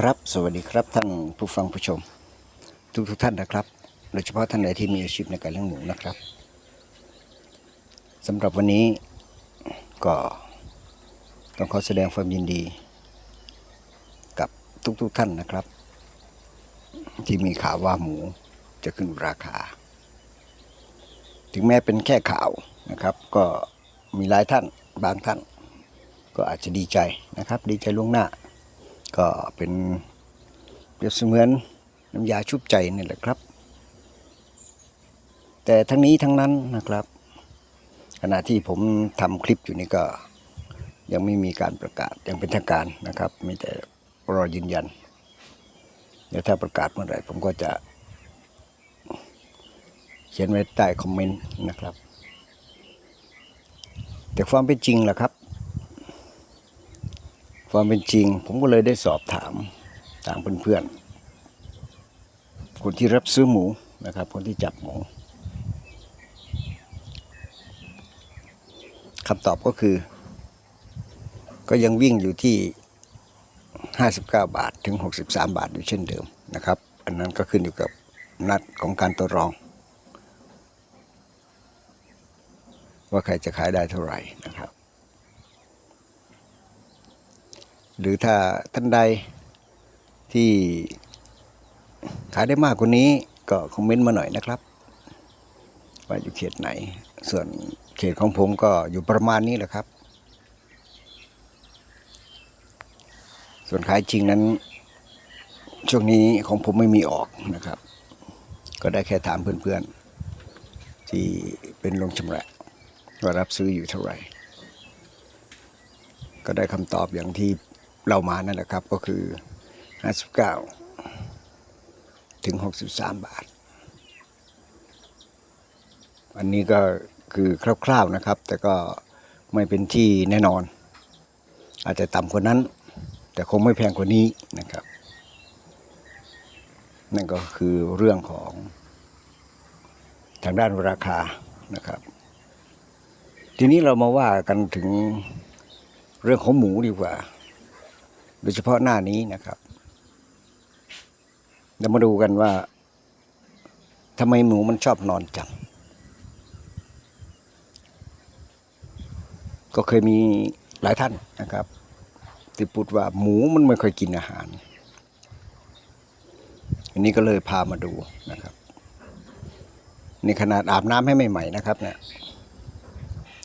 ครับสวัสดีครับท่านผู้ฟังผู้ชม ทุกทุกท่านนะครับโดยเฉพาะท่านใดที่มีอาชีพในการเลี้ยงหมูนะครับสำหรับวันนี้ก็ต้องขอแสดงความยินดี กับทุกๆทท่านนะครับ ที่มีข่าวว่าหมูจะขึ้นราคา ถึงแม้เป็นแค่ข่าวนะครับ ก็มีหลายท่านบางท่าน ก็อาจจะดีใจนะครับ ดีใจล่วงหน้า ก็เป็นเปรียบเสมือนน้ำยาชุบใจนี่แหละครับ แต่ทั้งนี้ทั้งนั้นนะครับ ขณะที่ผมทำคลิปอยู่นี่ก็ยังไม่มีการประกาศย่างเป็นทางการนะครับ มีแต่รอยืนยันเดี๋ยวถ้าประกาศเมื่อไหร่ผมก็จะ เขียนไว้ใต้คอมเมนต์นะครับ แต่ความเป็นจริงล่ะครับ ความเป็นจริง ผมก็เลยได้สอบถามทางเพื่อนๆคนที่รับซื้อหมูนะครับ คนที่จับหมูคำตอบก็คือ ก็ยังวิ่งอยู่ที่ 59 บาทถึง 63 บาทอยู่เช่นเดิมนะครับ อันนั้นก็ขึ้นอยู่กับนัดของการต่อรอง ว่าใครจะขายได้เท่าไหร่นะครับ หรือถ้าท่านใดที่ขายได้มากกว่านี้ก็คอมเมนต์มาหน่อยนะครับ ว่าอยู่เขตไหน ส่วนเขตของผมก็อยู่ประมาณนี้แหละครับ ส่วนขายจริงนั้น ช่วงนี้ของผมไม่มีออกนะครับ ก็ได้แค่ถามเพื่อนๆ ที่เป็นลงชำระว่ารับซื้ออยู่เท่าไหร่ ก็ได้คำตอบอย่างที่ เรามานั่นแหละครับก็คือ 59 ถึง 63 บาท อันนี้ก็คือคร่าวๆนะครับ แต่ก็ไม่เป็นที่แน่นอน อาจจะต่ำกว่านั้น แต่คงไม่แพงกว่านี้นะครับ นั่นก็คือเรื่องของทางด้านราคานะครับ ทีนี้เรามาว่ากันถึงเรื่องของหมูดีกว่า โดยเฉพาะหน้านี้นะครับเรามาดูกันว่าทำไมหมูมันชอบนอนจัง ก็เคยมีหลายท่านนะครับที่พูดว่าหมูมันไม่ค่อยกินอาหาร อันนี้ก็เลยพามาดูนะครับนี่ขนาดอาบน้ำให้ใหม่ๆนะครับเนี่ย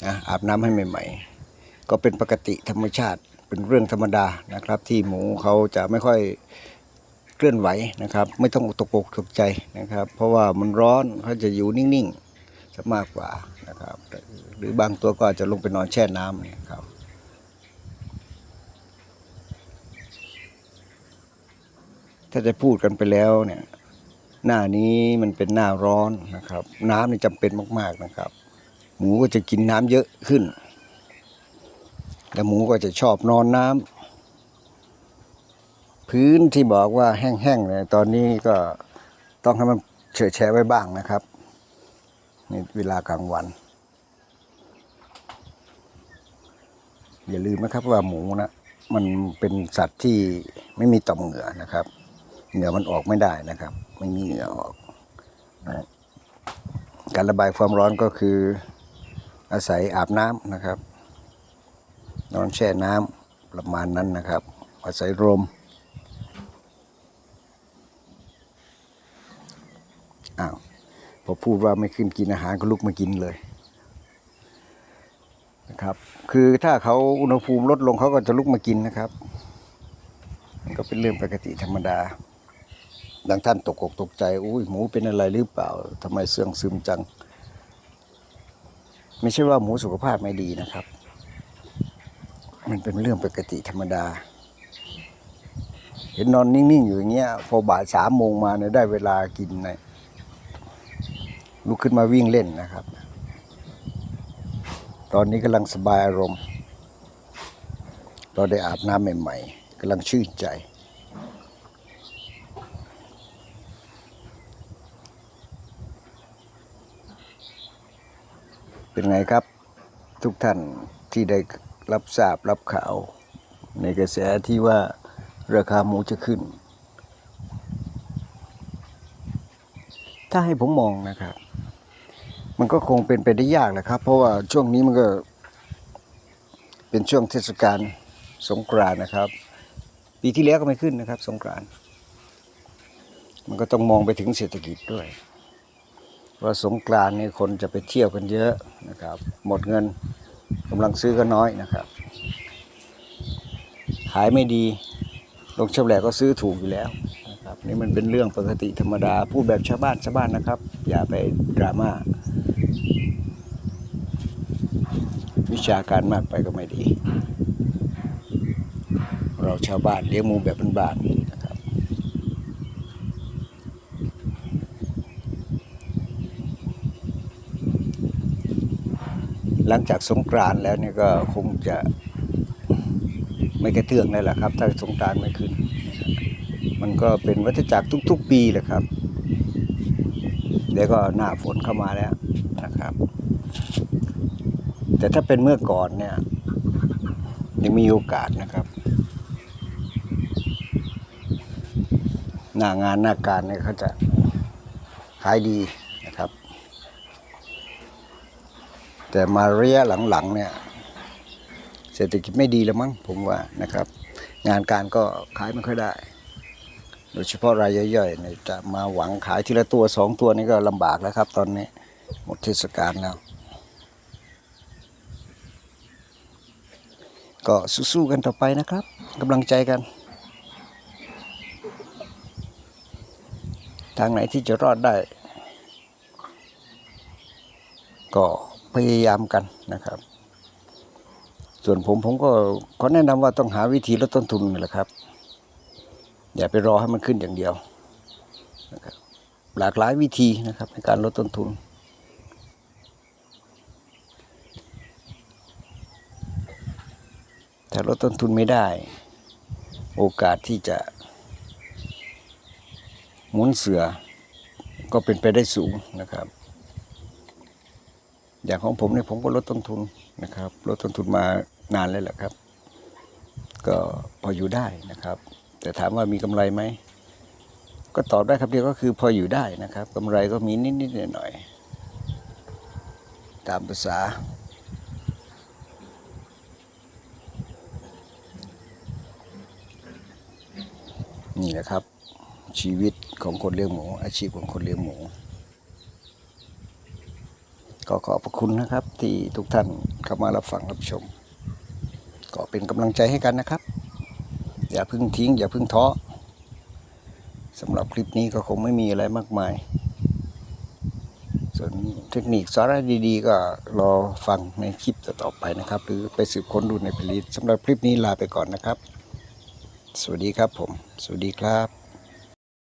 นะอาบน้ำให้ใหม่ๆ ก็เป็นปกติธรรมชาติ เป็นเรื่องธรรมดานะครับ ที่หมูเขาจะไม่ค่อยเคลื่อนไหวนะครับ ไม่ต้องตกอกตกใจนะครับ เพราะว่ามันร้อนเขาจะอยู่นิ่งๆจะมากกว่านะครับ หรือบางตัวก็อาจจะลงไปนอนแช่น้ำเนี่ยครับถ้าจะพูดกันไปแล้วเนี่ยหน้านี้มันเป็นหน้าร้อนนะครับ น้ำนี่จำเป็นมาก ๆนะครับ หมูก็จะกินน้ำเยอะขึ้น แล้วหมูก็จะชอบนอนน้ำพื้นที่บอกว่าแห้งๆเนี่ยตอนนี้ก็ต้องให้มันเฉยแฉะไว้บ้างนะครับในเวลากลางวัน อย่าลืมนะครับว่าหมูนะมันเป็นสัตว์ที่ไม่มีต่อมเหงื่อนะครับ เหงื่อมันออกไม่ได้นะครับ ไม่มีเหงื่อออกนะการระบายความร้อนก็คืออาศัยอาบน้ำนะครับ นอนแช่น้ำประมาณนั้นนะครับอาศัยลมอ้าวพอพูดว่าไม่ขึ้นกินอาหารก็ลุกมากินเลยนะครับ คือถ้าเขาอุณหภูมิลดลงเขาก็จะลุกมากินนะครับมันก็เป็นเรื่องปกติธรรมดาดังท่านตกอกตกใจอุ้ยหมูเป็นอะไรหรือเปล่าทำไมเสื่องซึมจัง ไม่ใช่ว่าหมูสุขภาพไม่ดีนะครับ มันเป็นเรื่องปกติธรรมดา เห็นนอนนิ่ง ๆ อยู่อย่างเงี้ย พอบ่ายสามโมงมาเนี่ยได้เวลากินนะลุกขึ้นมาวิ่งเล่นนะครับ ตอนนี้กำลังสบายอารมณ์ เราได้อาบน้ำใหม่ ๆกำลังชื่นใจเป็นไงครับ ทุกท่านที่ได้ รับทราบรับข่าว ในกระแสที่ว่าราคาหมูจะขึ้น ถ้าให้ผมมองนะครับ มันก็คงเป็นไปได้ยากแหละครับ เพราะว่าช่วงนี้มันก็เป็นช่วงเทศกาลสงกรานนะครับ ปีที่แล้วก็ไม่ขึ้นนะครับ สงกรานมันก็ต้องมองไปถึงเศรษฐกิจด้วย ว่าสงกรานนี่คนจะไปเที่ยวกันเยอะนะครับ หมดเงิน กำลังซื้อก็น้อยนะครับ ขายไม่ดีลงชำแหละก็ซื้อถูกอยู่แล้วนะครับนี่มันเป็นเรื่องปกติธรรมดาพูดแบบชาวบ้านชาวบ้านนะครับ อย่าไปดราม่าวิชาการมากไปก็ไม่ดี เราชาวบ้านเลี้ยงหมูแบบบ้านๆนะครับ หลังจากสงกรานแล้วเนี่ยก็คงจะไม่กระเตื้องเลยล่ะครับ ถ้าสงกรานไม่ขึ้น มันก็เป็นวัฏจักรทุก ๆ ปีแหละครับ เดี๋ยวก็หน้าฝนเข้ามาแล้วนะครับ แต่ถ้าเป็นเมื่อก่อนเนี่ยยังมีโอกาสนะครับ หน้างานหน้าการเนี่ยเขาจะขายดีนะครับ แต่มาระยะหลังๆเนี่ยเศรษฐกิจไม่ดีแล้วมั้งผมว่านะครับ งานการก็ขายไม่ค่อยได้ โดยเฉพาะรายย่อยๆเนี่ยจะมาหวังขายทีละตัวสองตัวนี่ก็ลำบากแล้วครับ ตอนนี้หมดเทศกาลแล้ว ก็สู้ๆกันต่อไปนะครับกำลังใจกัน ทางไหนที่จะรอดได้ ก็ พยายามกันนะครับ ส่วนผมผมก็ขอแนะนำว่าต้องหาวิธีลดต้นทุนนี่แหละครับ อย่าไปรอให้มันขึ้นอย่างเดียวนะครับหลากหลายวิธีนะครับ ในการลดต้นทุน ถ้าลดต้นทุนไม่ได้ โอกาสที่จะหมุนเสือก็เป็นไปได้สูงนะครับ อย่างของผมเนี่ยผมก็ลดต้นทุนนะครับ ลดต้นทุนมานานแล้วแหละครับ ก็พออยู่ได้นะครับ แต่ถามว่ามีกำไรไหมก็ตอบได้ครับเดียวก็คือพออยู่ได้นะครับกำไรก็มีนิดๆหน่อยๆตามภาษา นี่แหละครับ ชีวิตของคนเลี้ยงหมู อาชีพของคนเลี้ยงหมู ก็ขอบพระคุณนะครับ ที่ทุกท่านเข้ามารับฟังรับชม ก็เป็นกำลังใจให้กันนะครับ อย่าเพึ่งทิ้ง อย่าเพึ่งท้อสำหรับคลิปนี้ก็คงไม่มีอะไรมากมาย ส่วนเทคนิคสาระดีๆ ก็รอฟังในคลิปต่อๆไปนะครับ หรือไปสืบค้นดูในเพลย์ลิสต์สำหรับคลิปนี้ลาไปก่อนนะครับ สวัสดีครับผม สวัสดีครับ